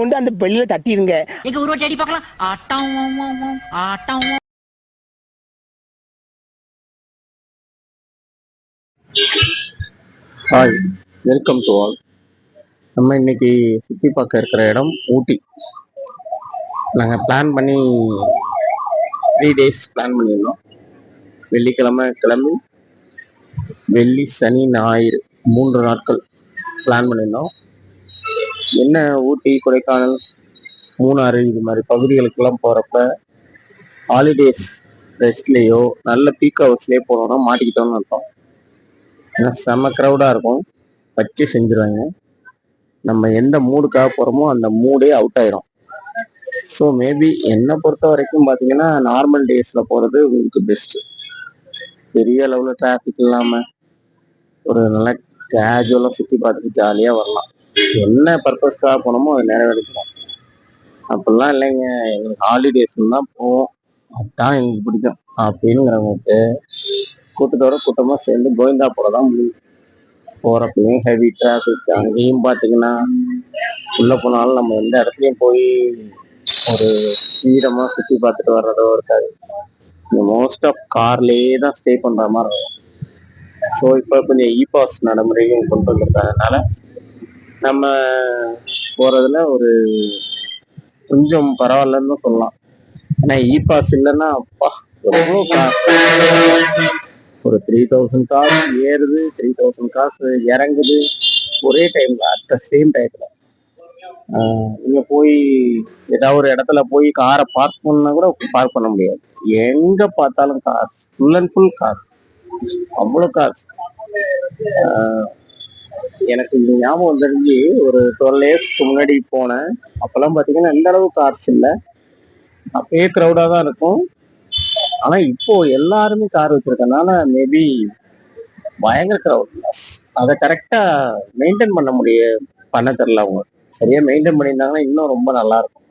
உண்டு அந்த பெல்லில தட்டிடுங்க எங்க ஒரு வாட்டி அடி பார்க்கலாம். ஆட்டம் ஆட்டம் ஹாய் வெல்கம் டு ஆல் நம்ம இன்னைக்கு சுற்றி பார்க்க இருக்கிற இடம் ஊட்டி. நாங்கள் பிளான் பண்ணி த்ரீ டேஸ் பிளான் பண்ணியிருந்தோம். வெள்ளிக்கிழமை கிளம்பி வெள்ளி சனி ஞாயிறு மூன்று நாட்கள் பிளான் பண்ணியிருந்தோம். என்ன ஊட்டி கொடைக்கானல்? மூணாறு இது மாதிரி பகுதிகளுக்கெல்லாம் போகிறப்ப ஹாலிடேஸ் ரெஸ்ட்லேயோ நல்ல பீக் ஹவுஸ்லேயே போனோம்னா மாட்டிக்கிட்டோம்னு அர்த்தம். ஏன்னா செம க்ரௌடாக இருக்கும். வச்சு செஞ்சுருவாங்க. நம்ம எந்த மூடுக்காக போகிறோமோ அந்த மூடே அவுட் ஆயிரும். ஸோ மேபி என்னை பொறுத்த வரைக்கும் பார்த்தீங்கன்னா நார்மல் டேஸில் போகிறது உங்களுக்கு பெஸ்ட்டு பெரிய அளவில் டிராஃபிக் இல்லாமல் ஒரு நல்ல கேஜுவலாக சுற்றி பார்த்துட்டு ஜாலியாக வரலாம். என்ன பர்பஸ்க்காக போனோமோ அதை நிறைவேறிக்கிறோம் அப்படிலாம் இல்லைங்க. எங்களுக்கு ஹாலிடேஸ்ன்னு தான் போவோம். அதுதான் எங்களுக்கு பிடிக்கும். அப்படிங்கிறவங்களுக்கு கூட்டத்தோட கூட்டமாக சேர்ந்து கோவிந்தா போட தான் முடியும். போகிறப்பையும் ஹெவி டிராஃபிக் அங்கேயும் பார்த்தீங்கன்னா உள்ளே போனாலும் நம்ம எந்த இடத்துலையும் போய் ஒரு ஃப்ரீடமாக சுற்றி பார்த்துட்டு வர்றதோ இருக்காது. மோஸ்ட் ஆஃப் கார்லேயே தான் ஸ்டே பண்ணுற மாதிரி இருக்கும். ஸோ இப்போ கொஞ்சம் இ பாஸ் நடைமுறையும் கொண்டு வந்திருக்கறதுனால நம்ம போகிறதுல ஒரு கொஞ்சம் பரவாயில்லன்னு சொல்லலாம். ஆனால் இ பாஸ் இல்லைன்னா அப்பா எவ்வளோ காசு? ஒரு த்ரீ தௌசண்ட் காசு ஏறுது த்ரீ தௌசண்ட் காசு இறங்குது. ஒரே டைம்ல அட் த சேம் டயத்துல நீங்க போய் ஏதாவது ஒரு இடத்துல போய் காரை பார்க் பண்ணா கூட பார்க் பண்ண முடியாது. எங்க பார்த்தாலும் காசு. ஃபுல் அண்ட் ஃபுல் காசு அவ்வளோ காசு. எனக்கு இந்த ஞாபகம் தெரிஞ்சு ஒரு டுவெல் இயர்ஸ்க்கு முன்னாடி போனேன். அப்பெல்லாம் பார்த்தீங்கன்னா எந்த அளவு கார்ஸ் இல்லை. அப்பயே க்ரௌடாக தான் இருக்கும். ஆனால் இப்போ எல்லாருமே கார் வச்சிருக்கனால மேபி பயங்கர க்ரௌட் அதை கரெக்டாக மெயின்டைன் பண்ண முடிய பண்ண தெரில அவங்க. சரியா மெயின்டைன் பண்ணியிருந்தாங்கன்னா இன்னும் ரொம்ப நல்லா இருக்கும்.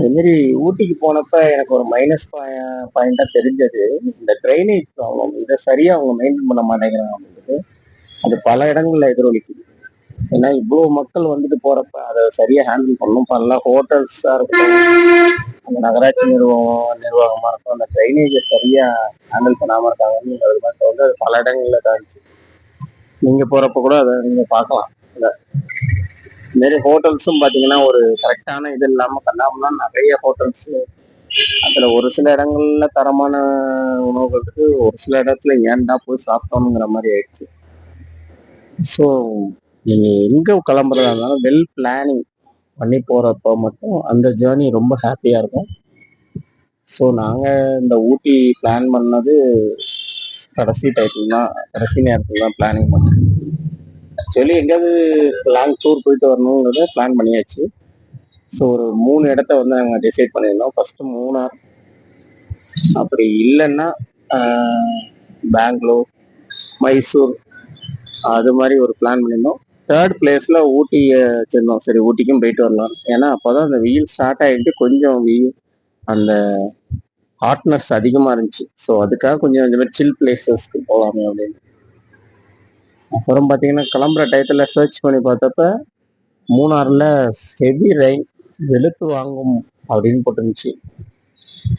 அதே ஊட்டிக்கு போனப்ப எனக்கு ஒரு மைனஸ் பாயிண்டா தெரிஞ்சது. இந்த ட்ரைனேஜ் ப்ராப்ளம் இதை சரியா அவங்க மெயின்டைன் பண்ண மாட்டேங்கிறாங்க அப்படின்றது அது பல இடங்கள்ல எதிரொலிக்குது. ஏன்னா இவ்வளவு மக்கள் வந்துட்டு போறப்ப அதை சரியா ஹேண்டில் பண்ணணும். பண்ணல ஹோட்டல்ஸா இருக்கட்டும் அந்த நகராட்சி நிர்வாகம் நிர்வாகமா இருக்கும் அந்த ட்ரைனேஜை சரியா ஹேண்டில் பண்ணாம இருக்காங்கன்னு அது மாதிரி வந்து அது பல இடங்கள்ல காணிச்சு நீங்க போறப்ப கூட அதை நீங்க பார்க்கலாம். இந்த ஹோட்டல்ஸும் பாத்தீங்கன்னா ஒரு கரெக்டான இது இல்லாம கண்ணாமனா நிறைய ஹோட்டல்ஸ் அதுல ஒரு சில இடங்கள்ல தரமான உணவுகள் இருக்கு ஒரு சில இடத்துல ஏன்டா போய் சாப்பிட்டோம்ங்கிற மாதிரி ஆயிடுச்சு. ஸோ நீங்கள் எங்கே கிளம்புறதா இருந்தாலும் வெல் பிளானிங் பண்ணி போகிறப்ப மட்டும் அந்த ஜேர்னி ரொம்ப ஹாப்பியாக இருக்கும். ஸோ நாங்கள் இந்த ஊட்டி பிளான் பண்ணது கடைசி டைத்துல தான் கடைசி நேரத்தில் தான் பிளானிங் பண்ணேன். ஆக்சுவலி எங்கேயாவது லாங் டூர் போயிட்டு வரணுங்கிறத பிளான் பண்ணியாச்சு. ஸோ ஒரு மூணு இடத்த வந்து நாங்கள் டிசைட் பண்ணியிருந்தோம். ஃபஸ்ட்டு மூணார். அப்படி இல்லைன்னா பெங்களூர் மைசூர் அது மாதிரி ஒரு பிளான் பண்ணியிருந்தோம். தேர்ட் பிளேஸில் ஊட்டியை வச்சுருந்தோம் சரி ஊட்டிக்கும் போயிட்டு வரலாம். ஏன்னா அப்போ தான் அந்த வெயில் ஸ்டார்ட் ஆகிட்டு கொஞ்சம் வெயில் அந்த ஹாட்னஸ் அதிகமாக இருந்துச்சு. ஸோ அதுக்காக கொஞ்சம் இந்த மாதிரி சில் பிளேசஸ்க்கு போகலாமே அப்படின்னு. அப்புறம் பார்த்தீங்கன்னா கிளம்புற டயத்தில் சர்ச் பண்ணி பார்த்தப்ப மூணாறில் ஹெவி ரெயின் வெளுத்து வாங்கும் அப்படின்னு போட்டுருந்துச்சு.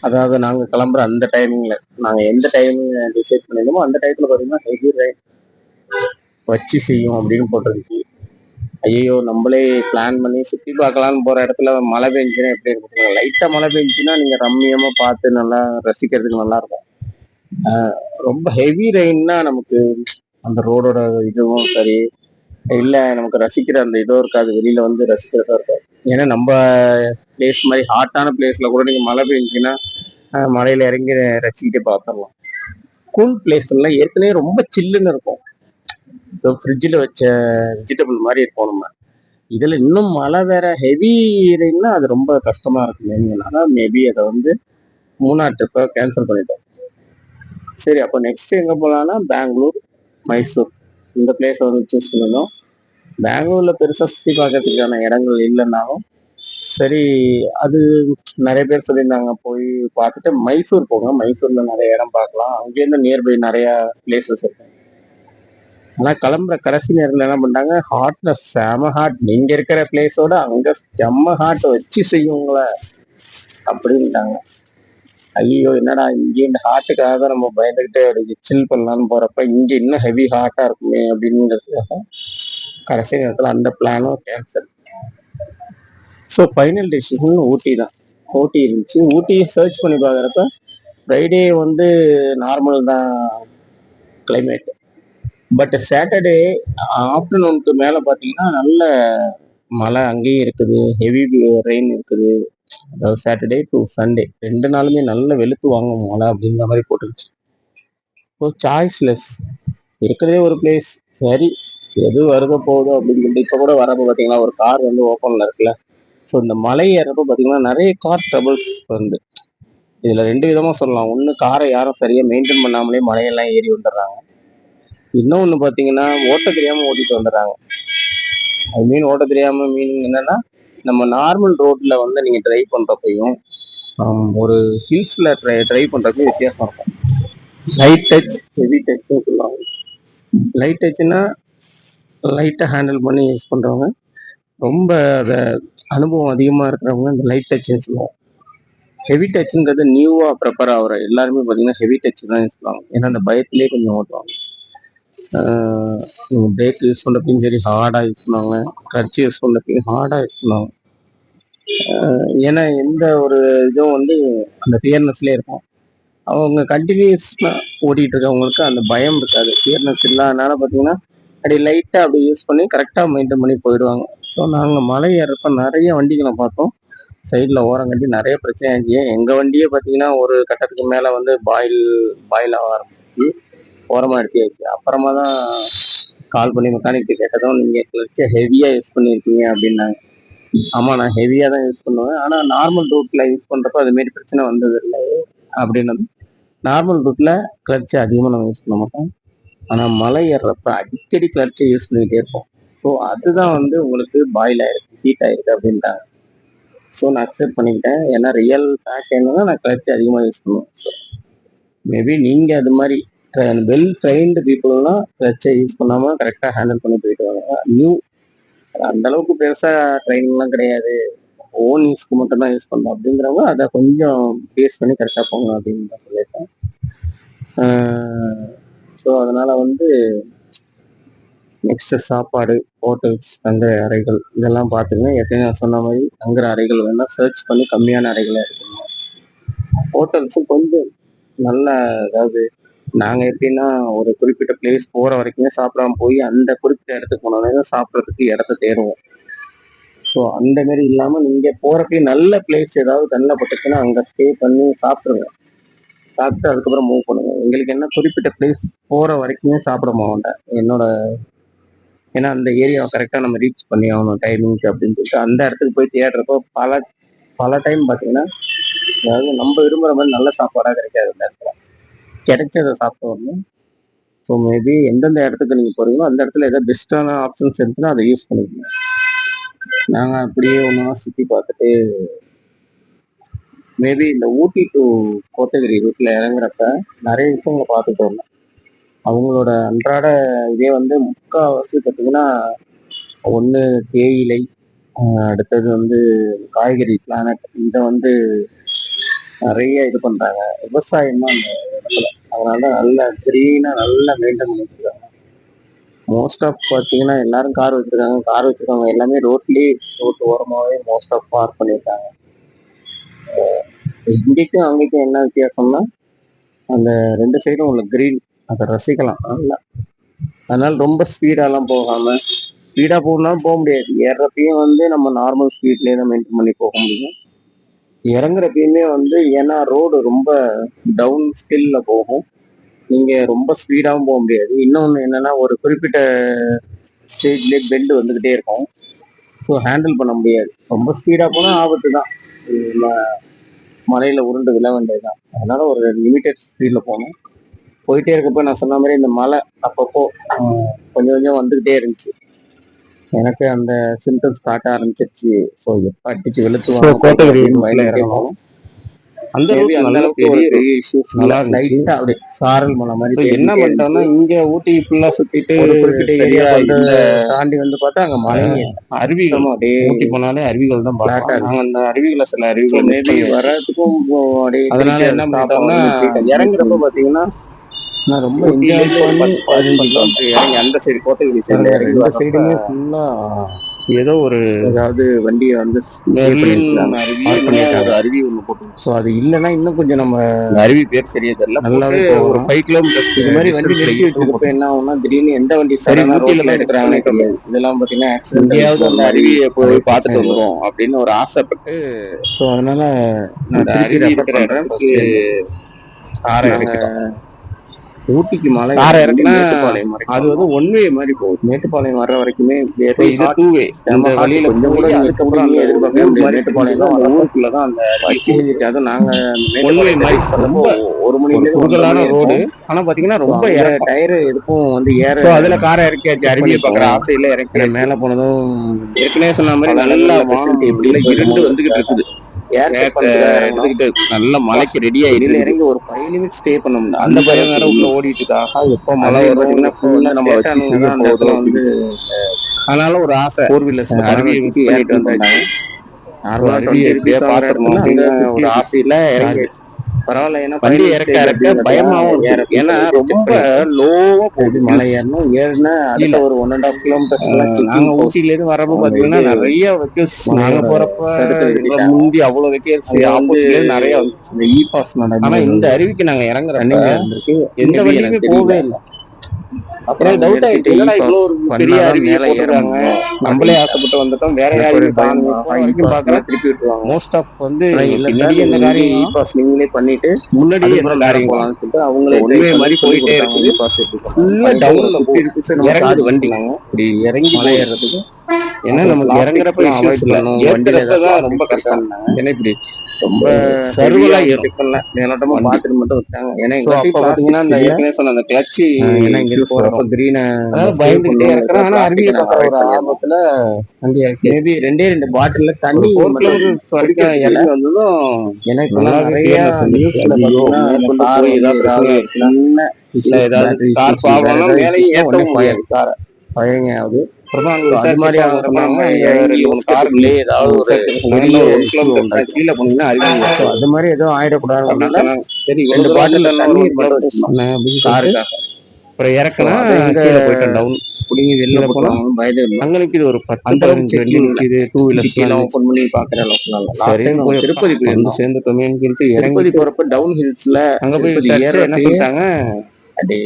அதாவது நாங்கள் கிளம்புற அந்த டைமிங்கில் நாங்கள் எந்த டைமிங் டிசைட் பண்ணியிருந்தோமோ அந்த டயத்தில் பார்த்தீங்கன்னா ஹெவி ரெயின் வச்சு செய்யும் அப்படின்னு போட்டிருந்துச்சு ஐயோ நம்மளே பிளான் பண்ணி சுற்றி பார்க்கலான்னு போகிற இடத்துல மழை பெஞ்சுன்னா எப்படி இருக்கும்? லைட்டாக மழை பெஞ்சுன்னா நீங்கள் ரம்மியமாக பார்த்து நல்லா ரசிக்கிறதுக்கு நல்லா இருக்கும். ரொம்ப ஹெவி ரெயின்னா நமக்கு அந்த ரோடோட இதுவும் சரி இல்லை நமக்கு ரசிக்கிற அந்த இதோ இருக்காது வெளியில வந்து ரசிக்கிறதா இருக்காது ஏன்னா நம்ம பிளேஸ் மாதிரி ஹாட்டான பிளேஸ்ல கூட நீங்கள் மழை பெஞ்சுன்னா ஆஹ் மழையில இறங்கி ரசிக்கிட்டே பார்த்துடலாம். கூல் பிளேஸ்லாம் ஏற்கனவே ரொம்ப சில்லுன்னு இருக்கும். ஃப்ரிட்ஜில் வச்ச வெஜிடபிள் மாதிரி இருக்கும் நம்ம. இதில் இன்னும் மழை வேற ஹெவி ரெயின்னா அது ரொம்ப கஷ்டமா இருக்குங்கிறதுனால மேபி அதை வந்து மூணார் ட்ரிப்பை கேன்சல் பண்ணிட்டோம். சரி அப்போ நெக்ஸ்ட் எங்கே போகலான்னா பெங்களூர் மைசூர். இந்த பிளேஸை வந்து சூஸ் பண்ணணும். பெங்களூரில் பெருசாக சுற்றி பார்க்கறதுக்கான இடங்கள் இல்லைன்னாலும் சரி அது நிறைய பேர் சொல்லியிருந்தாங்க. போய் பார்த்துட்டு மைசூர் போங்க. மைசூரில் நிறைய இடம் பார்க்கலாம். அங்கேருந்து நியர்பை நிறையா பிளேசஸ் இருக்கு. ஆனா கிளம்புற கடைசி நேரத்துல என்ன பண்ணிட்டாங்க ஹாட்ல செம ஹாட் நீங்க இருக்கிற பிளேஸோட அங்க செம்ம ஹாட் வச்சு செய்யுங்கள அப்படின்ட்டாங்க. ஐயோ என்னடா இங்கே இந்த ஹார்ட்டுக்காக தான் நம்ம பயந்துக்கிட்டே அப்படி சில் பண்ணலான்னு போறப்ப இங்க இன்னும் ஹெவி ஹாட்டா இருக்குமே அப்படிங்கிறதுக்காக கடைசி நேரத்துல அந்த பிளானும் cancel so final decision Ooty தான். ஊட்டி இருந்துச்சு. ஊட்டியை சர்ச் பண்ணி பார்க்குறப்ப ஃப்ரைடே வந்து நார்மல் தான் கிளைமேட் பட் சாட்டர்டே ஆஃப்டர்நூனுக்கு மேலே பார்த்தீங்கன்னா நல்ல மழை அங்கேயும் இருக்குது. ஹெவி ரெயின் இருக்குது. அதாவது சாட்டர்டே டு சண்டே ரெண்டு நாளுமே நல்ல வெளுத்து வாங்கும் மழை அப்படிங்கிற மாதிரி போட்டுருச்சு. ஸோ சாய்ஸ்லெஸ் இருக்கிறதே ஒரு பிளேஸ் சரி எது வருதோ போகுதோ அப்படின்னு சொல்லிட்டு இப்போ கூட வரப்போ பார்த்தீங்கன்னா ஒரு கார் வந்து ஓப்பனில் இருக்குல்ல. ஸோ இந்த மலை ஏறப்போ பார்த்தீங்கன்னா நிறைய கார் ட்ரபிள்ஸ் வந்து. இதில் ரெண்டு விதமாக சொல்லலாம். ஒன்று காரை யாரும் சரியாக மெயின்டைன் பண்ணாமலே மலையெல்லாம் ஏறி வந்துடுறாங்க. இன்னொன்று பார்த்தீங்கன்னா ஓட்ட தெரியாமல் ஓட்டிட்டு வந்துடுறாங்க. ஐ மீன் ஓட்ட தெரியாமல் மீனிங் என்னன்னா நம்ம நார்மல் ரோட்டில் வந்து நீங்கள் ட்ரைவ் பண்ணுறப்பையும் um, ஒரு ஹில்ஸில் ட்ரை ட்ரைவ் பண்ணுறப்பையும் வித்தியாசம் இருக்கும். லைட் டச் ஹெவி டச்னு சொல்லுவாங்க. லைட் டச்னா லைட்டை ஹேண்டில் பண்ணி யூஸ் பண்ணுறவங்க ரொம்ப அதை அனுபவம் அதிகமாக இருக்கிறவங்க இந்த லைட் டச்சுன்னு சொல்லுவாங்க. ஹெவி டச்ங்கிறது நியூவாக ப்ரிப்பேர் ஆகிற எல்லாருமே பார்த்தீங்கன்னா ஹெவி டச் தான் யூஸ் பண்ணுவாங்க. ஏன்னா அந்த பயத்திலே கொஞ்சம் ஓட்டுவாங்க. பிரேக் யூஸ் பண்ணுறப்பையும் சரி ஹார்டாக யூஸ் பண்ணுவாங்க. கிளட்ச் யூஸ் பண்ணுறப்பையும் ஹார்டாக யூஸ் பண்ணுவாங்க. ஏன்னா எந்த ஒரு இதுவும் வந்து அந்த ஃபியர்னஸ்லேயே இருக்கும். அவங்க கண்டினியூஸ்லாம் ஓட்டிகிட்டு இருக்கவங்களுக்கு அந்த பயம் இருக்காது. ஃபியர்னஸ் இல்லாதனால பார்த்தீங்கன்னா அப்படி லைட்டாக அப்படி யூஸ் பண்ணி கரெக்டாக மெயின்டைன் பண்ணி போயிடுவாங்க. ஸோ நாங்கள் மலை ஏறப்ப நிறைய வண்டிகளை பார்த்தோம். சைடில் ஓரம் கட்டி நிறைய பிரச்சனை ஆச்சு. எங்கள் வண்டியே பார்த்தீங்கன்னா ஒரு கட்டத்துக்கு மேலே வந்து பாயில் பாயில் ஆக ஆரம்பிச்சு. ஓரமாக எடுத்தியாச்சு அப்புறமா தான் கால் பண்ணி மெக்கானிக்கிட்ட கேட்டதும் நீங்கள் கிளச்சை ஹெவியாக யூஸ் பண்ணியிருக்கீங்க அப்படின்னாங்க. ஆமாம் நான் ஹெவியாக தான் யூஸ் பண்ணுவேன். ஆனால் நார்மல் ரூட்டில் யூஸ் பண்ணுறப்ப அதுமாரி பிரச்சனை வந்தது இல்லை. அப்படின்னது நார்மல் ரூட்டில் கிளட்சை அதிகமாக நம்ம யூஸ் பண்ண மாட்டோம். ஆனால் மலை ஏறுறப்ப அடிக்கடி கிளட்சை யூஸ் பண்ணிக்கிட்டே இருப்போம். ஸோ அதுதான் வந்து உங்களுக்கு பாயில் ஆயிருக்கு ஹீட் ஆயிருக்கு அப்படின்ட்டாங்க. ஸோ நான் அக்செப்ட் பண்ணிக்கிட்டேன். ஏன்னா ரியல் ஃபேக்ட் என்னன்னா நான் கிளட்சை அதிகமாக யூஸ் பண்ணுவேன். ஸோ மேபி நீங்கள் அது மாதிரி வெல் ட்ரைன்டு பீப்புள்னா கிளட்சை யூஸ் பண்ணாமல் கரெக்டாக ஹேண்டில் பண்ணி போயிட்டு வராங்க நியூ அந்த அளவுக்கு பெருசாக ட்ரைனிங்லாம் கிடையாது. ஓன் யூஸ்க்கு மட்டும் தான் யூஸ் பண்ணோம் அப்படிங்கிறவங்க அதை கொஞ்சம் பேஸ் பண்ணி கரெக்டாக போங்க அப்படின்னு தான் சொல்லியிருக்கேன் ஸோ அதனால் வந்து நெக்ஸ்ட்டு சாப்பாடு ஹோட்டல்ஸ் தங்குற அறைகள் இதெல்லாம் பார்த்துங்க ஏற்கனவே நான் சொன்ன மாதிரி தங்குற அறைகள் வேணால் சர்ச் பண்ணி கம்மியான அறைகளாக இருக்குங்க ஹோட்டல்ஸும் கொஞ்சம் நல்ல அதாவது நாங்கள் எப்படின்னா ஒரு குறிப்பிட்ட பிளேஸ் போகிற வரைக்குமே சாப்பிடாம போய் அந்த குறிப்பிட்ட இடத்துக்கு போனோடனே சாப்பிட்றதுக்கு இடத்த தேடுவோம். ஸோ அந்த மாரி இல்லாமல் நீங்கள் போகிறப்பே நல்ல பிளேஸ் ஏதாவது கண்ணில் பட்டுச்சுன்னா அங்கே ஸ்டே பண்ணி சாப்பிடுங்க. சாப்பிட்டு அதுக்கப்புறம் மூவ் பண்ணுங்க. எங்களுக்கு என்ன குறிப்பிட்ட பிளேஸ் போகிற வரைக்குமே சாப்பிட மாட்டேன் என்னோட ஏன்னா அந்த ஏரியாவை கரெக்டாக நம்ம ரீச் பண்ணி ஆகணும் டைமிங்க்கு அப்படின்னு சொல்லிட்டு அந்த இடத்துக்கு போய் தேடுறப்போ பல பல டைம் பார்த்தீங்கன்னா அதாவது நம்ம விரும்புகிற மாதிரி நல்ல சாப்பாடாக கிடைக்காது அந்த இடத்துல. கிடைச்சதை சாப்பிட்டு வரணும். ஸோ மேபி எந்தெந்த இடத்துக்கு நீங்கள் போகிறீங்களோ அந்த இடத்துல ஏதாவது பெஸ்ட்டான ஆப்ஷன்ஸ் இருந்துச்சுன்னா அதை யூஸ் பண்ணிக்கணும் நாங்கள் அப்படியே ஒன்றா சுற்றி பார்த்துட்டு மேபி இந்த ஊட்டி டு கோத்தகிரி ரூட்டில் இறங்குறப்ப நிறைய விஷயங்களை பார்த்துட்டு வரணும். அவங்களோட அன்றாட இதே வந்து முக்கால்வாசி பார்த்தீங்கன்னா ஒன்று தேயிலை அடுத்தது வந்து காய்கறி பிளானட் இதை வந்து நிறைய இது பண்ணுறாங்க விவசாயம் தான் அந்த இடத்துல. அதனால நல்ல க்ரீனாக நல்லா மெயின்டைன் பண்ணிருக்காங்க மோஸ்ட் ஆஃப் பார்த்தீங்கன்னா எல்லாரும் கார் வச்சுருக்காங்க. கார் வச்சுருக்காங்க எல்லாமே ரோட்லேயே ரோட்டு ஓரமாகவே மோஸ்ட் ஆஃப் பார்க் பண்ணியிருக்காங்க. இங்கேக்கும் அங்கேக்கும் என்ன வித்தியாசம்னா அந்த ரெண்டு சைடும் உள்ள க்ரீன் அதை ரசிக்கலாம். நல்லா அதனால ரொம்ப ஸ்பீடாலாம் போகாம ஸ்பீடாக போகணும்னா போக முடியாது. ஏறப்பையும் வந்து நம்ம நார்மல் ஸ்பீட்லேயே தான் மெயின்டைன் பண்ணி போக முடியும். இறங்குறப்பயுமே வந்து ஏன்னா ரோடு ரொம்ப டவுன் ஸ்கில்ல போகும். நீங்கள் ரொம்ப ஸ்பீடாகவும் போக முடியாது. இன்னொன்று என்னன்னா ஒரு குறிப்பிட்ட ஸ்டேஜ்லேயே பெண்டு வந்துக்கிட்டே இருக்கும். ஸோ ஹேண்டில் பண்ண முடியாது. ரொம்ப ஸ்பீடாக போனால் ஆபத்து தான். மலையில் உருண்டு விழ வேண்டியது தான் அதனால ஒரு லிமிட்டட் ஸ்பீடில் போகணும். போயிட்டே இருக்கப்போ நான் சொன்ன மாதிரி இந்த மலை அப்பப்போ கொஞ்சம் கொஞ்சம் வந்துக்கிட்டே இருந்துச்சு. எனக்கு அந்த சிம்டம்ஸ் காட்ட ஆரம்பிச்சிருச்சு. ஸோ எப்போ அடிச்சு வெளுத்து So, கோத்தகிரி வயல இறங்கணும். அந்த அளவுக்கு பெரிய. பெரிய இஷ்யூஸ் நல்லா. லைட்டா அப்படியே சாரல் மலை மாதிரி என்ன பண்ணிட்டோம்னா இங்க ஊட்டி ஃபுல்லா சுத்திட்டு தாண்டி வந்து பார்த்தா அங்க மலை அருவிகள். அப்படியே ஊட்டி போனாலே அருவிகள் தான் பார்க்கலாம். நாங்க அந்த அருவிகளை சில அருவிகள். வர்றதுக்கும் அப்படியே அதனால என்ன பண்ணிட்டோம்னா இறங்குறப்ப பாத்தீங்கன்னா நான் ரொம்ப என்ஜாய் பண்ணி இறங்கி அந்த சைடு கோத்தகிரி ரெண்டு வர்றப்ப சைடுமே ஃபுல்லா ஏதோ ஒரு ஏதாவது வண்டியை வந்து அருவி ஒண்ணு போட்டு ஸோ அது இல்லைன்னா இன்னும் கொஞ்சம் நம்ம அருவி பேர் சரியா தெரியல. நல்லாவே. ஒரு ஃபைவ் கிலோமீட்டர் இது மாதிரி வண்டி நிறுத்தி வச்சிருக்கப்ப என்ன ஆகும்னா திடீர்னு எந்த வண்டி சரி, ஊட்டியில எடுக்கிறாங்க. இதெல்லாம் ஆக்சிடென்ட் எங்கேயாவது அந்த அருவியை போய் பார்த்துட்டு வந்துரும் அப்படின்னு ஒரு ஆசைப்பட்டு ஸோ அதனால நான் அருவி ரெஃபர் ஊட்டிக்கு மலை காரை இறக்குனா அது வந்து ஒன் வே மாதிரி போகுது. மேட்டுப்பாளையம் வர்ற வரைக்குமே வழியில கொஞ்சம் கூட அதுக்கப்புறம் அந்த மேட்டுப்பாளையம் அந்த தான் ஊருக்குள்ள தான் அந்த வச்சு செஞ்சுட்டு நாங்க அந்த ஒன் வே மேட்டுப்பாளையம் மாதிரி reach ரொம்ப பண்ணப்போ ஒரு மணி குறுகலான ரோடு ஆனா பாத்தீங்கன்னா ரொம்ப டயர் எதுக்கும் வந்து ஏற அதுல காரை இறக்கியாச்சு. அருவியை பாக்குற. ஆசையில இறக்கி ஏன்னா மேல போனதும் ஏற்கனவே சொன்ன மாதிரி நல்லா எப்படி இருண்டு வந்துகிட்டு இருக்குது. நல்ல மலைக்கு ரெடி வெளியில ஆயிட்டு இறங்கி ஒரு ஃபைவ் நிமிட்ஸ் ஸ்டே பண்ண முடியல. அந்த பயம் வேற உள்ள ஓடிட்டு இருக்கா எப்ப மழை வந்து நம்ம வச்சு செய்ய இடத்துல வந்து அதனால ஒரு ஆசை. ஃபோர் வீலர்ஸ் அருவியை miss பண்ணிட்டு வந்தாச்சு. So, அருவியை எப்படியா பாத்துடணும் அப்படின்னு ஒரு ஆசையில இறங்கி பரவாயில்ல ஏன்னா வண்டி இறக்க பயமாவும் ஏன்னா ரொம்ப லோவா போகுது. மலை ஏறணும் ஏறினா கீழே. ஒரு ஒன் அண்ட் ஆஃப் கிலோமீட்டர்ஸ் எல்லாம் நாங்க ஊட்டில இருந்து வரப்ப பாத்தீங்கன்னா நிறைய வெக்கல்ஸ் நாங்க போறப்ப. முந்தி அவ்வளவு வெக்கல்ஸ் ஆப்போசிட்ல நிறைய இ பாஸ் ஆனா இந்த அருவிக்கு நாங்க இருந்திருக்கு எந்த எனக்கு போகவே. இல்லை. அப்புறம் டவுட் இவ்வளவு ஒரு பெரிய மேல ஏற போட்டிருக்காங்க? முடியும். நம்மளே ஆசைப்பட்டு வந்துட்டோம். வேற ஒரு பாஸ் பாக்குறேன் திருப்பி விட்டுருவாங்க. மோஸ்ட் ஆஃப் வந்து இ பாஸ் நீங்களே பண்ணிட்டு முன்னாடி மேல காரியம் போலாம்னு சொல்லிட்டு அவங்களே பண்ணி மாதிரி போயிட்டே இருக்குது. ஃபுல்லா டவுன்ல ஒரு 50 rupees நம்ம இறங்குது வண்டி. இப்படி இறங்கி மலை போகுது. ஏன்னா நமக்கு இறங்குறப்ப இஷ்யூஸ் இல்ல ரொம்ப கஷ்டம் இருக்காங்க. ஏன்னா இப்படி ரொம்ப சர்வலா. மேலோட்டமா மட்டும் விட்டாங்க. ஏன்னா So, எங்க அப்ப பாத்தீங்கன்னா. ஏற்கனவே சொன்ன அந்த கிளட்ச் ஏன்னா இங்க போறப்ப. இருக்கிறேன் ஆனா ஒரு. ஆபத்துல ரெண்டே ரெண்டு பாட்டில்ல தண்ணி வரைக்கும் குடிக்கிறதுக்கு இறங்கி வந்ததும் நல்லாவே நிறைய. நியூஸ்ல பாத்தீங்கன்னா ஏதாவது கார் ப்ராப்ளம்னா முடியாது பயங்க ஆகுது அது மாதிரி விசாரிச்சப்ப ஆகுறப்ப அவங்க நம்ம சொன்னாங்க, இறங்கி ரெண்டு ஒரு மூணு காருக்குள்ளே காருக்குள்ளே ஏதாவது ஒரு பெரிய. கீழே போனீங்கன்னா So, அது மாதிரி எதுவும் சொன்னாங்க சரி ரெண்டு பாட்டில் காருக்காக அப்புறம் எங்க கீழே போயிட்டோம் டவுன் புடிங்கி வெளில கீழே போனா போனாங்க பயந்து நிக்குது ஒரு பத்து வண்டி நிக்குது டூ வீலர்ஸ் ஓப்பன் பண்ணி பாக்குற அளவுக்கு சரி திருப்பதி வந்து போயிருந்தோம். சேர்ந்துட்டோமேன்னு சொல்லிட்டு திருப்பதி போறப்ப டவுன் ஹில்ஸ்ல அங்க போய் என்ன சொல்லிட்டாங்க? அப்படியே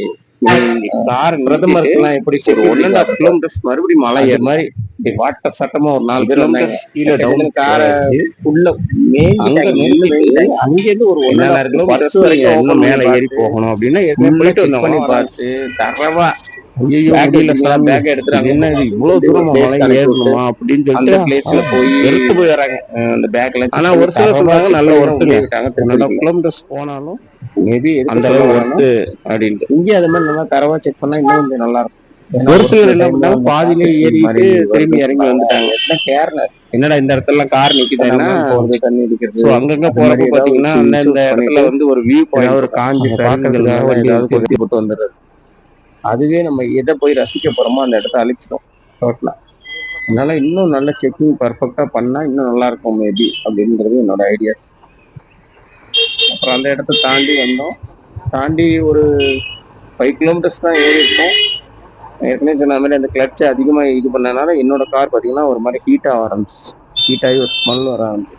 பிரதமருக்குலாம் எப்படி ஒரு ஒன் அண்ட் ஹாஃப் கிலோமீட்டர்ஸ் மறுபடியும் மலை ஏறு மாதிரி இப்படி வாட்ட சட்டமா ஒரு நாலு கிலோமீட்டர்ஸ் கீழே டவுன் காரை உள்ள அங்க. அங்கிருந்து ஒரு ஒன் இருக்கு, கிலோமீட்டர்ஸ் வரைக்கும் இன்னும் மேல ஏறி போகணும் அப்படின்னா போயிட்டு பண்ணி பார்த்து தரவா. போனாலும் மேபி அந்த அளவு ஒர்த்து அப்படின்ட்டு. இங்கே அது மாதிரி நல்லா தரவா செக் பண்ணா இன்னும் கொஞ்சம் நல்லா இருக்கும். ஒரு சிலர் என்ன பண்ணாங்க பாதியிலே ஏறிட்டு திரும்பி இறங்கி. வந்துட்டாங்க. எல்லாம் careless. என்னடா இந்த இடத்துல கார் நிக்குதுன்னா தண்ணி அடிக்கிறது சோ அங்கங்க போறப்ப பாத்தீங்கன்னா இந்த இடத்துல வந்து ஒரு வியூ பாயிண்ட் ஒரு காஞ்சி ஏதாவது போட்டு வந்துடுறது. அதுவே நம்ம எதை போய் ரசிக்க போறோமோ அந்த இடத்த அழிச்சிடும் டோட்டலா அதனால இன்னும் நல்ல செக்கிங் பர்ஃபெக்டா பண்ணா இன்னும் நல்லா இருக்கும் மேபி அப்படின்றது என்னோட ஐடியாஸ் அப்புறம் அந்த இடத்த தாண்டி வந்தோம். தாண்டி ஒரு ஃபைவ் கிலோமீட்டர்ஸ் தான் ஏறி இருக்கோம். ஏற்கனவே சொன்ன மாதிரி அந்த கிளட்சை அதிகமாக இது பண்ணனால என்னோட கார் பார்த்தீங்கன்னா ஒரு மாதிரி ஹீட் ஆக ஆரம்பிச்சிச்சு. ஹீட் ஆகி ஒரு ஸ்மெல் வர ஆரம்பிச்சு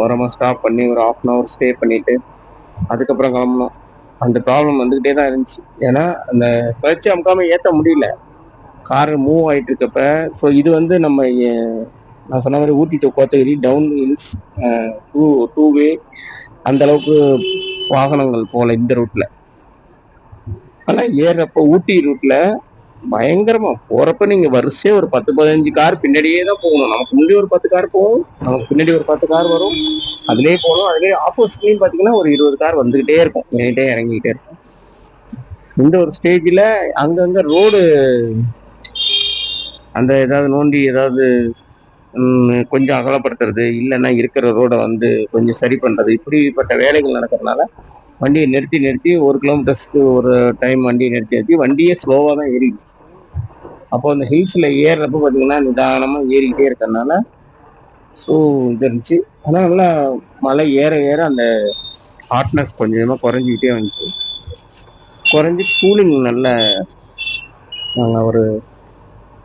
ஓரமாக ஸ்டாப் பண்ணி ஒரு ஆஃப் அன் ஹவர் ஸ்டே பண்ணிட்டு அதுக்கப்புறம் கிளம்பணும் அந்த ப்ராப்ளம் வந்துக்கிட்டே தான் இருந்துச்சு. ஏன்னா அந்த கிளட்சை அமுக்காமல் ஏற்ற முடியல. கார் மூவ் ஆகிட்டு இருக்கப்ப ஸோ இது வந்து நம்ம நான் சொன்ன மாதிரி Ooty to Kotagiri down hills two two way அந்த அளவுக்கு வாகனங்கள் போகல இந்த ரூட்ல ஆனா ஏறப்ப ஊட்டி ரூட்ல பயங்கரமா. போறப்ப நீங்க வரிசையா ஒரு பத்து பதினஞ்சு கார் பின்னாடியே தான் போகணும். நமக்கு முன்னாடி ஒரு பத்து கார் போகும். நமக்கு பின்னாடி ஒரு பத்து கார் வரும். அதுலயே போகணும். அதுலயே ஆப்போசிட்லயும் பாத்தீங்கன்னா ஒரு இருபது கார் வந்துகிட்டே இருக்கும். ஏறிட்டே இறங்கிட்டே இருக்கும். இந்த ஒரு ஸ்டேஜ்ல அங்கங்க ரோடு அந்த ஏதாவது நோண்டி ஏதாவது கொஞ்சம் அகலப்படுத்துறது இல்லைன்னா இருக்கிற ரோடை வந்து கொஞ்சம் சரி பண்ணுறது இப்படிப்பட்ட வேலைகள் நடக்கிறதுனால வண்டியை நிறுத்தி நிறுத்தி ஒரு கிலோமீட்டர்ஸ்க்கு ஒரு டைம் வண்டியை நிறுத்தி நிறுத்தி வண்டியே ஸ்லோவாக தான் ஏறிடுச்சு. அப்போ அந்த ஹில்ஸில் ஏறுறப்ப பார்த்தீங்கன்னா நிதானமாக ஏறிக்கிட்டே இருக்கிறனால ஸோ இது இருந்துச்சு. ஆனால் நல்லா மலை ஏற ஏற அந்த ஹாட்னஸ் கொஞ்சமாக குறைஞ்சிக்கிட்டே வந்துச்சு. குறைஞ்சி கூலிங் நல்ல நாங்கள் ஒரு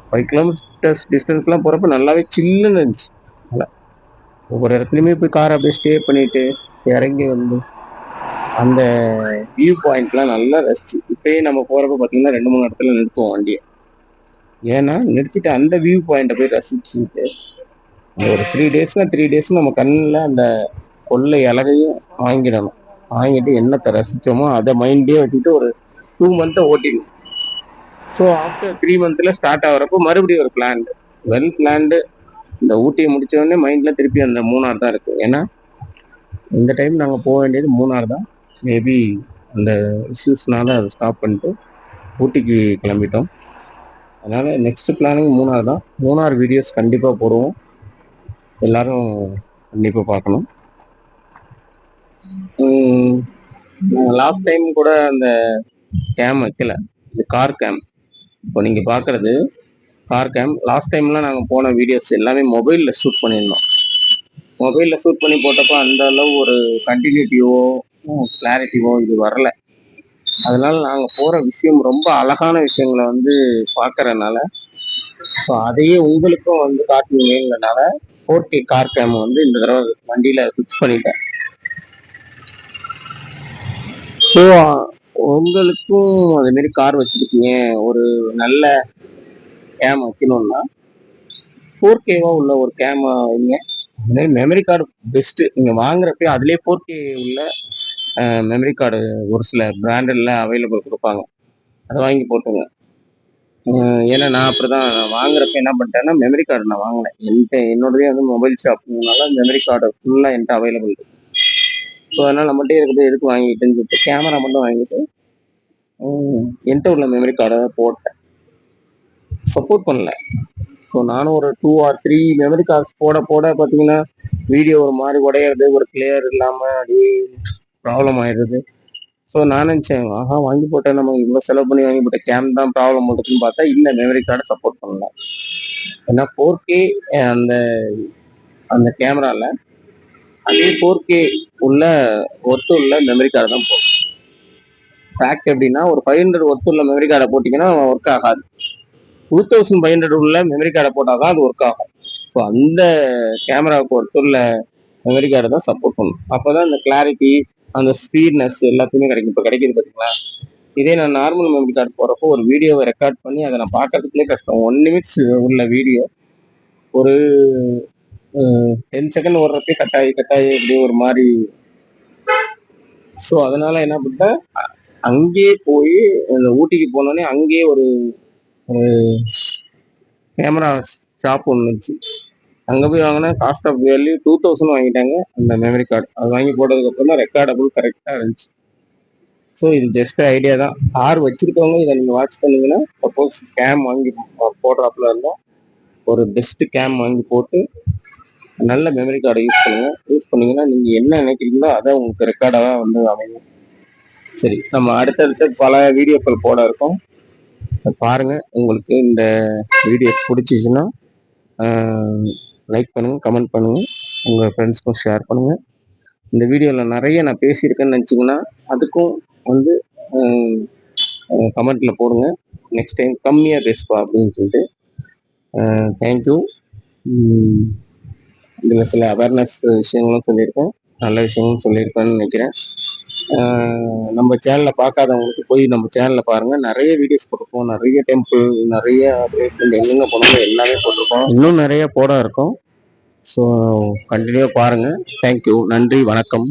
ஃபைவ் கிலோமீட்டர்ஸ் டிஸ்டன்ஸ்லாம் போகிறப்ப நல்லாவே சில்லுன்னு இருந்துச்சு. நல்லா. ஒவ்வொரு இடத்துலையுமே போய் காரை அப்படியே ஸ்டே பண்ணிட்டு இறங்கி வந்து அந்த வியூ பாயிண்ட்லாம் நல்லா ரசிச்சு இப்பயே நம்ம போகிறப்ப பார்த்தீங்கன்னா ரெண்டு மூணு இடத்துல நிறுத்துவோம் வண்டியை. ஏன்னா நிறுத்திட்டு அந்த வியூ பாயிண்ட்டை போய் ரசிச்சுட்டு ஒரு த்ரீ டேஸ்னா த்ரீ டேஸ் நம்ம கண்ணில் அந்த கொள்ளை இலகையும் வாங்கிடணும். வாங்கிட்டு என்னத்தை ரசித்தோமோ அதை மைண்டே வச்சுட்டு ஒரு டூ மந்த்தை ஓட்டிடணும். ஸோ ஆஃப்டர் த்ரீ மந்த்தில் ஸ்டார்ட் ஆகிறப்போ மறுபடியும் ஒரு பிளான்டு வெல் பிளான்டு இந்த ஊட்டியை முடித்தவொடனே மைண்டில் திருப்பி அந்த மூணார் தான் இருக்குது ஏன்னா இந்த டைம் நாங்கள் போக வேண்டியது மூணார் தான். மேபி அந்த இஷ்யூஸ்னால அதை ஸ்டாப் பண்ணிட்டு ஊட்டிக்கு கிளம்பிட்டோம். அதனால் நெக்ஸ்ட் பிளானிங் மூணார் தான். மூணார் வீடியோஸ் கண்டிப்பாக போடுவோம். எல்லாரும் கண்டிப்பாக பார்க்கணும். லாஸ்ட் டைம் கூட அந்த கேம் வைக்கல. இது கார் கேம் இப்போ நீங்கள் பார்க்குறது கார் கேம் லாஸ்ட் டைம்லாம் நாங்கள் போன வீடியோஸ் எல்லாமே மொபைலில் ஷூட் பண்ணியிருந்தோம். மொபைலில் ஷூட் பண்ணி போட்டப்போ அந்த அளவு ஒரு கண்டினியூட்டிவோ கிளாரிட்டிவோ இது வரல. அதனால நாங்கள் போகிற விஷயம் ரொம்ப அழகான விஷயங்களை வந்து பார்க்கறனால ஸோ அதையே உங்களுக்கும் வந்து காட்டுவீங்கன்றனால ஃபோர் கே கார் கேம் வந்து இந்த தடவை வண்டியில் ஃபிக்ஸ் பண்ணிட்டேன். ஸோ உங்களுக்கும் அதேமாரி கார் வச்சுருக்கீங்க ஒரு நல்ல கேம் வைக்கணும்னா ஃபோர் கேவா உள்ள ஒரு கேம் வைங்க. அதுமாரி மெமரி கார்டு பெஸ்ட்டு நீங்கள் வாங்குறப்ப அதுலேயே ஃபோர் கே உள்ள மெமரி கார்டு ஒரு சில பிராண்டட்ல அவைலபிள் கொடுப்பாங்க. அதை வாங்கி போட்டுங்க ஏன்னா நான் அப்படிதான் வாங்குறப்ப என்ன பண்ணிட்டேன்னா மெமரி கார்டு நான் வாங்கினேன். என்கிட்ட என்னோடதே வந்து மொபைல் ஷாப்னால மெமரி கார்டு ஃபுல்லாக என்கிட்ட அவைலபிள் இருக்குது ஸோ அதனால் நம்மகிட்டே இருக்கிறது எதுக்கு வாங்கிட்டுன்னு சொல்லிட்டு கேமரா மட்டும் வாங்கிட்டு என்கிட்ட உள்ள மெமரி கார்டை போட்டேன். சப்போர்ட் பண்ணல. ஸோ நானும் ஒரு two or three memory cards போட போட பார்த்தீங்கன்னா வீடியோ ஒரு மாதிரி உடையிறது ஒரு கிளியர் இல்லாமல் அப்படியே ப்ராப்ளம் ஆயிடுது. ஸோ நான் நினச்சேன் ஆஹா வாங்கி போட்டேன் நம்ம இவ்வளோ செலவு பண்ணி வாங்கி போட்ட கேம் தான் ப்ராப்ளம் இருக்குன்னு பார்த்தா இல்லை மெமரி கார்டை சப்போர்ட் பண்ணல. ஏன்னா ஃபோர் கே அந்த அந்த கேமராவில் அதே ஃபோர் கே உள்ள ஒர்த்து உள்ள மெமரி கார்டு தான் போகும் ஃபேக்ட் எப்படின்னா ஒரு ஃபைவ் ஹண்ட்ரட் ஒர்த் உள்ள மெமரி கார்டை போட்டிங்கன்னா ஒர்க் ஆகாது. டூ தௌசண்ட் ஃபைவ் ஹண்ட்ரட் உள்ள மெமரி கார்டை போட்டால் தான் அது ஒர்க் ஆகும். ஸோ அந்த கேமராவுக்கு ஒர்த் உள்ள மெமரி கார்டை தான் சப்போர்ட் பண்ணும் அப்போ தான் அந்த கிளாரிட்டி அந்த ஸ்பீட்னஸ் எல்லாத்தையுமே கிடைக்கும். இப்போ கிடைக்குது பார்த்தீங்களா இதே நான் நார்மல் மெமரி கார்டு போகிறப்போ ஒரு வீடியோவை ரெக்கார்ட் பண்ணி அதை நான் பார்க்கறதுக்குள்ளே கஷ்டம். ஒன் நிமிட்ஸ் உள்ள வீடியோ ஒரு டென் செகண்ட் ஓடுறப்பே கட்டாயி கட்டாயி அப்படியே ஒரு மாதிரி ஸோ அதனால என்ன பண்ணிட்டேன்? அங்கேயே போய் அந்த ஊட்டிக்கு போனோடனே அங்கேயே ஒரு கேமரா ஷாப் ஒன்று இருந்துச்சு. அங்கே போய் வாங்கினா cost of value two thousand வாங்கிட்டாங்க. அந்த மெமரி கார்டு அது வாங்கி போட்டதுக்கப்புறம் தான் ரெக்கார்டபுள் கரெக்டாக இருந்துச்சு. ஸோ இது ஜஸ்ட் ஐடியா தான். கார் வச்சுருக்கவங்க இதை நீங்கள் வாட்ச் பண்ணிங்கன்னா சப்போஸ் கேம் வாங்கி போடுறாப்புல இருந்தால் ஒரு பெஸ்ட்டு கேம் வாங்கி போட்டு நல்ல மெமரி கார்டை யூஸ் பண்ணுங்கள் யூஸ் பண்ணிங்கன்னா நீங்கள் என்ன நினைக்கிறீங்களோ அதை உங்களுக்கு ரெக்கார்டாக வந்து அமையும். சரி நம்ம அடுத்தடுத்து பல வீடியோக்கள் போட இருக்கோம். அதை பாருங்க உங்களுக்கு இந்த வீடியோ பிடிச்சிச்சுன்னா லைக் பண்ணுங்க கமெண்ட் பண்ணுங்க உங்க ஃப்ரெண்ட்ஸ்க்கும் ஷேர் பண்ணுங்க. இந்த வீடியோவில் நிறைய நான் பேசியிருக்கேன்னு நினச்சிங்கன்னா அதுக்கும் வந்து கமெண்ட்ல போடுங்க. நெக்ஸ்ட் டைம் கம்மியாக பேசுப்பா அப்படின்னு சொல்லிட்டு. தேங்க்யூ இதில் சில அவேர்னஸ் விஷயங்களும் சொல்லியிருக்கேன். நல்ல விஷயங்களும் சொல்லியிருக்கேன்னு நினைக்கிறேன். நம்ம சேனலை பார்க்காதவங்களுக்கு போய் நம்ம சேனலில் பாருங்கள் நிறைய வீடியோஸ் போட்டிருக்கோம். நிறைய டெம்பிள் நிறைய பிளேஸ்மெண்ட் எங்கெங்க போனோமோ எல்லாமே போட்டிருக்கோம். இன்னும் நிறைய போட இருக்கும். ஸோ கண்டினியூவாக பாருங்கள் தேங்க்யூ நன்றி. வணக்கம்.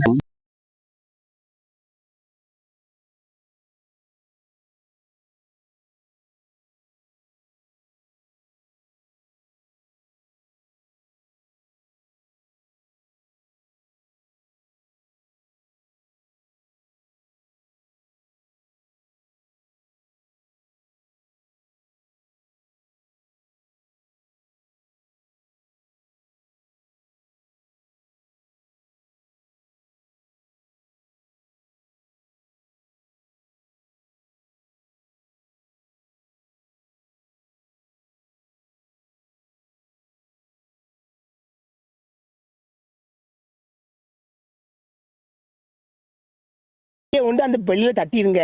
உண்டு அந்த பெல்லில தட்டிடுங்க